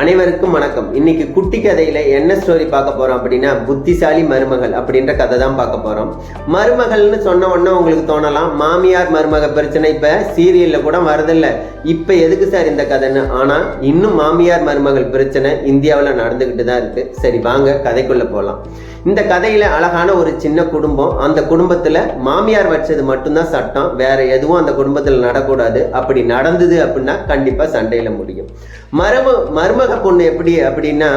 அனைவருக்கும் வணக்கம். இன்னைக்கு குட்டி கதையில என்ன ஸ்டோரி பார்க்க போறோம் அப்படின்னா புத்திசாலி மருமகள் அப்படின்ற கதை தான் பார்க்க போறோம். மருமகள்னு சொன்ன உடனே உங்களுக்கு தோணலாம் மாமியார் மருமக பிரச்சனை இப்ப சீரியல்ல கூட வரதில்ல. இப்ப எதுக்கு சார் இந்த கதைன்னு? ஆனா இன்னும் மாமியார் மருமகள் பிரச்சனை இந்தியாவில் நடந்துகிட்டு தான் இருக்கு. சரி வாங்க கதைக்குள்ள போகலாம் இந்த கதையில அழகான ஒரு சின்ன குடும்பம். அந்த குடும்பத்துல மாமியார் வச்சது மட்டும்தான் சட்டம். வேற எதுவும் அந்த குடும்பத்துல நடக்கூடாது. அப்படி நடந்தது அப்படின்னா கண்டிப்பா சண்டையில முடியும். மரும மருமக பொண்ணு எப்படி அப்படின்னா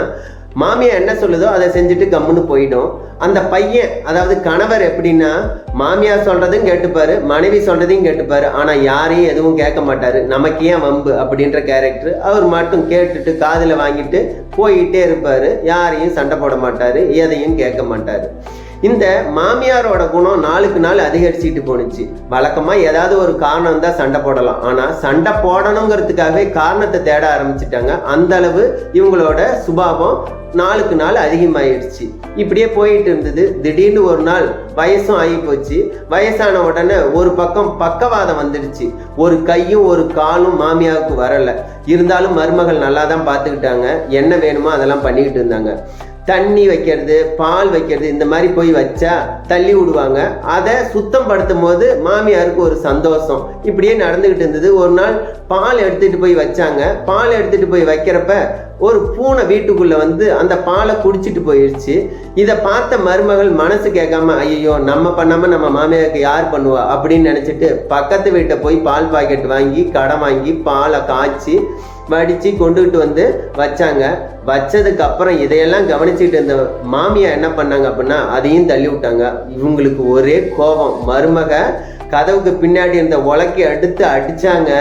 மாமியா என்ன சொல்லுதோ அதை செஞ்சுட்டு கம்முன்னு போயிடும். அந்த பையன் அதாவது கணவர் எப்படின்னா மாமியார் சொல்றதும் கேட்டுப்பாரு மனைவி சொல்றதையும் கேட்டுப்பாரு ஆனா யாரையும் எதுவும் கேட்க மாட்டாரு. நமக்கு ஏன் வம்பு அப்படின்ற கேரக்டர் அவர் மட்டும் கேட்டுட்டு காதுல வாங்கிட்டு போயிட்டே இருப்பாரு. யாரையும் சண்டை போட மாட்டாரு எதையும் கேட்க மாட்டாரு. இந்த மாமியாரோட குணம் நாளுக்கு நாள் அதிகரிச்சுட்டு போணுச்சு. வழக்கமா ஏதாவது ஒரு காரணம் தான் சண்டை போடலாம். ஆனா சண்டை போடணுங்கிறதுக்காகவே காரணத்தை தேட ஆரம்பிச்சிட்டாங்க. அந்த அளவு இவங்களோட சுபாவம் நாளுக்கு நாள் அதிகமாயிடுச்சு. இப்படியே போயிட்டு இருந்தது. திடீர்னு ஒரு நாள் வயசும் ஆகி போச்சு வயசான உடனே ஒரு பக்கம் பக்கவாதம் வந்துடுச்சு. ஒரு கையும் ஒரு காலும் மாமியாவுக்கு வரல. இருந்தாலும் மருமகள் நல்லா தான் பார்த்துக்கிட்டாங்க. என்ன வேணுமோ அதெல்லாம் பண்ணிக்கிட்டு இருந்தாங்க. தண்ணி வைக்கிறது பால் வைக்கிறது இந்த மாதிரி போய் வச்சா தள்ளி விடுவாங்க. அதை சுத்தம் படுத்தும் போது மாமியாருக்கு ஒரு சந்தோஷம். இப்படியே நடந்துக்கிட்டு இருந்தது. ஒரு நாள் பால் எடுத்துட்டு போய் வச்சாங்க. பால் எடுத்துட்டு போய் வைக்கிறப்ப ஒரு பூனை வீட்டுக்குள்ள வந்து அந்த பாலை குடிச்சிட்டு போயிடுச்சு இதை பார்த்த மருமகள் மனசு கேட்காம ஐயோ நம்ம பண்ணாம நம்ம மாமியாருக்கு யார் பண்ணுவா? அப்படின்னு நினைச்சிட்டு பக்கத்து வீட்டை போய் பால் பாக்கெட் வாங்கி கடை வாங்கி பாலை காய்ச்சி வடித்து கொண்டுகிட்டு வந்து வச்சாங்க. வச்சதுக்கப்புறம் இதையெல்லாம் கவனிச்சுட்டு இருந்த மாமியா என்ன பண்ணாங்க அப்படின்னா அதையும் தள்ளி விட்டாங்க. இவங்களுக்கு ஒரே கோபம். மருமக கதவுக்கு பின்னாடி இருந்த உலக்கி அடுத்து அடித்தாங்க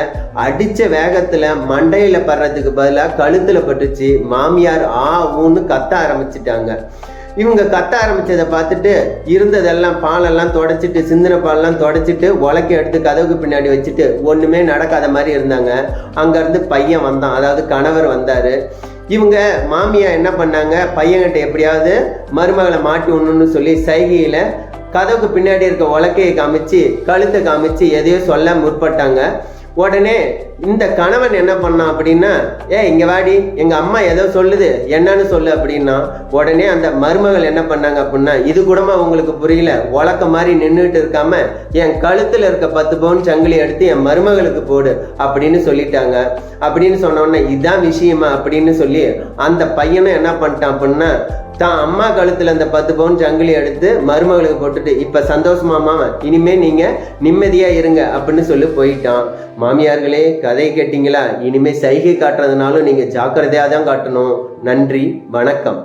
அடித்த வேகத்தில் மண்டையில் படுறதுக்கு பதிலாக கழுத்தில் பட்டுச்சு. மாமியார் ஆ ஊன்னு கத்த ஆரம்பிச்சிட்டாங்க. இவங்க கத்த ஆரம்பிச்சதை பார்த்துட்டு இருந்ததெல்லாம் பாலெல்லாம் தொடச்சிட்டு சிந்தின பாலெல்லாம் தொடச்சிட்டு உலக்கி எடுத்து கதவுக்கு பின்னாடி வச்சுட்டு ஒன்றுமே நடக்காத மாதிரி இருந்தாங்க. அங்கேருந்து பையன் வந்தான். அதாவது கணவர் வந்தார். இவங்க மாமியா என்ன பண்ணாங்க? பையன்கிட்ட எப்படியாவது மருமகளை மாட்டி ஒன்றுன்னு சொல்லி சைகையில் கதவுக்கு பின்னாடி இருக்க உலக்கையை காமிச்சு கழுத்தை காமிச்சு எதையோ சொல்ல முற்பட்டாங்க. உடனே இந்த கணவன் என்ன பண்ணான் அப்படின்னா ஏ இங்க வாடி எங்க அம்மா ஏதோ சொல்லுது என்னன்னு சொல்லு அப்படின்னா உடனே அந்த மருமகள் என்ன பண்ணாங்க அப்படின்னா இது கூடமா உங்களுக்கு புரியல உழக்க மாதிரி நின்றுட்டு இருக்காம என் கழுத்துல இருக்க பத்து பவுன் சங்கிலி எடுத்து என் மருமகளுக்கு போடு அப்படின்னு சொல்லிட்டாங்க. அப்படின்னு சொன்ன உடனே விஷயமா? அப்படின்னு சொல்லி அந்த பையனும் என்ன பண்ணிட்டான் அப்படின்னா தான் அம்மா கழுத்தில் அந்த பத்து பவுன் சங்கிலி எடுத்து மருமகளுக்கு போட்டுட்டு இப்போ சந்தோஷமா மாமா இனிமே நீங்கள் நிம்மதியாக இருங்க அப்படின்னு சொல்லி போயிட்டான். மாமியார்களே கதை கேட்டிங்களா? இனிமே சைகை காட்டுறதுனாலும் நீங்கள் ஜாக்கிரதையாக தான் காட்டணும். நன்றி வணக்கம்.